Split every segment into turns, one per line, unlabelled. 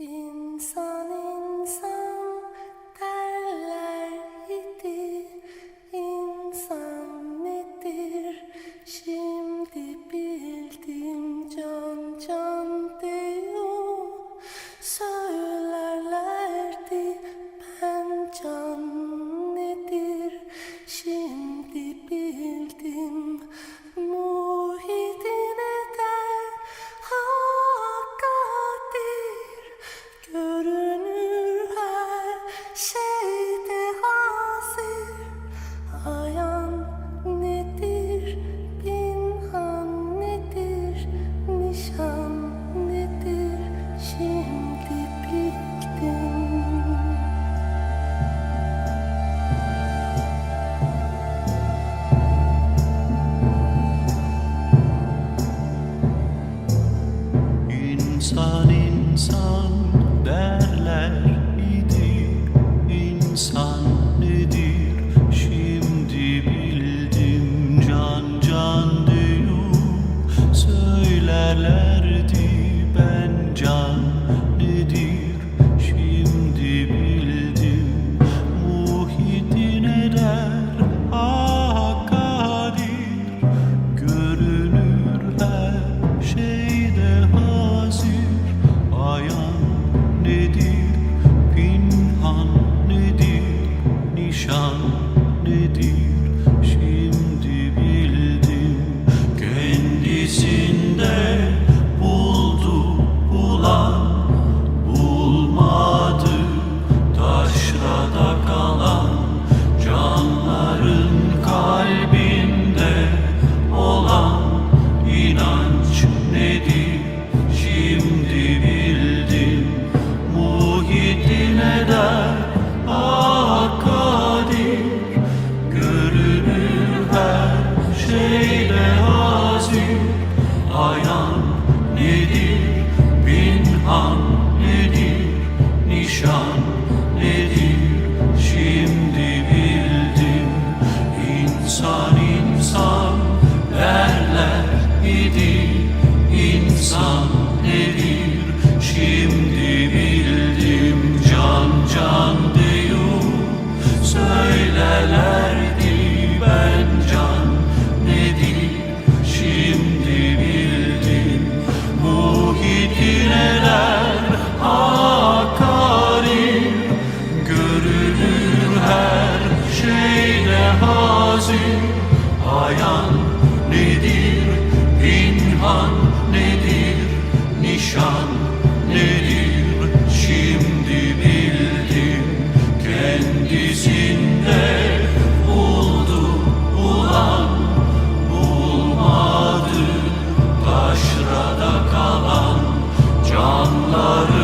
in idi insan nedir? Şimdi bildim can can diyor. Söylelerdi ben can nedir? Şimdi bildim. Bu hitineler hakarim her şeyde hazin ayan nedir? Allah'ım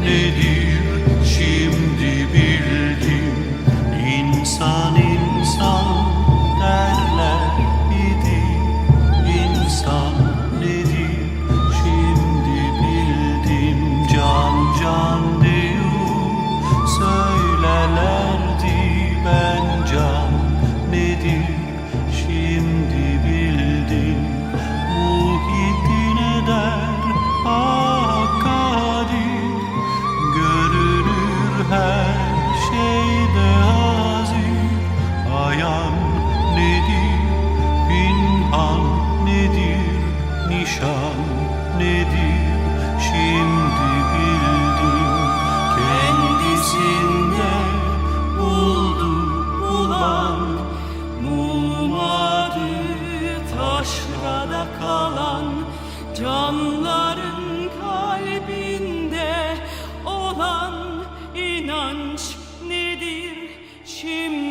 nedir şimdi bildim
insan nedir, bin an nedir, nişan nedir, şimdi bildim. Kendisinde buldu bulan, bulmadı taşrada kalan canların kalbinde olan inanç nedir? Şimdi?